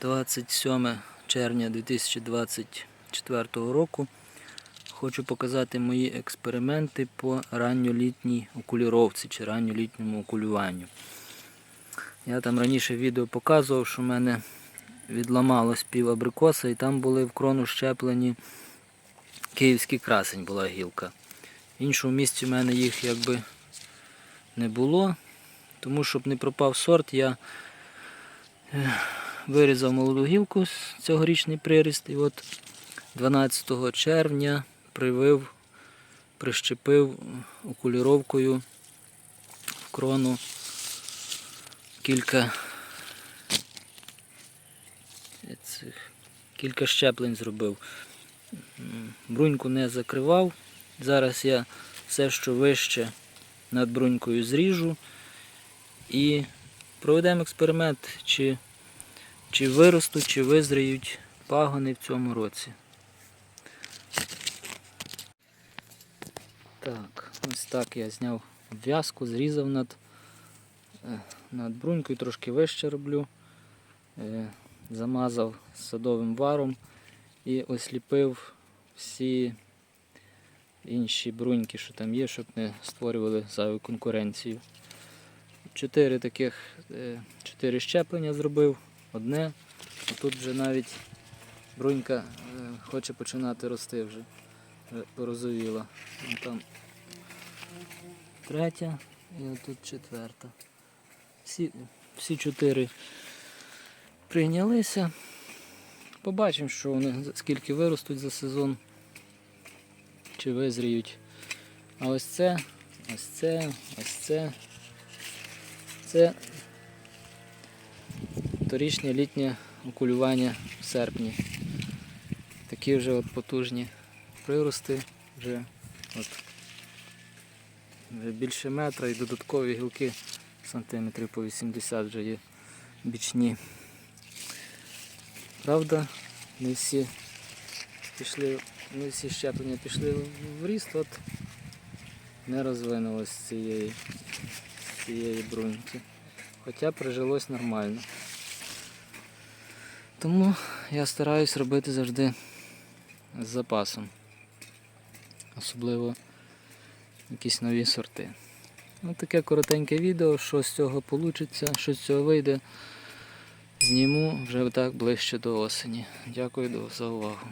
27 червня 2024 року. Хочу показати мої експерименти по ранньолітній окуліровці чи ранньолітньому окулюванню. Я там раніше відео показував, що в мене відламалось пів абрикоса і там були в крону щеплені київський красень була гілка. В іншому місці в мене їх якби не було. Тому щоб не пропав сорт, я е, вирізав молоду гілку з цьогорічний приріст і от 12 червня привив, прищепив окуліровкою в крону кілька цих, кілька щеплень зробив. Бруньку не закривав. Зараз я все, що вище над брунькою зріжу і проведемо експеримент, чи, чи виростуть, чи визріють пагони в цьому році. Так, ось так я зняв обв'язку, зрізав над, е, над брунькою, трошки вище роблю, е, замазав садовим варом і осліпив всі інші бруньки, що там є, щоб не створювали зайву конкуренцію. Чотири таких, е, чотири щеплення зробив, одне, а тут вже навіть брунька е, хоче починати рости вже, вже порозовіла. Там третя і тут четверта. Всі, всі чотири прийнялися. Побачимо, що вони скільки виростуть за сезон, чи визріють. А ось це, ось це, ось це. Це торічнє літнє окулювання в серпні. Такі вже от потужні прирости, вже, от, більше метра і додаткові гілки сантиметрів по 80 вже є бічні. Правда, не всі пішли, не всі щеплення пішли в ріст, от не розвинулось з цієї, цієї бруньки. Хоча прижилось нормально. Тому я стараюсь робити завжди з запасом. Особливо якісь нові сорти. Ось таке коротеньке відео, що з цього вийде, що з цього вийде. Зніму вже так ближче до осені. Дякую за увагу.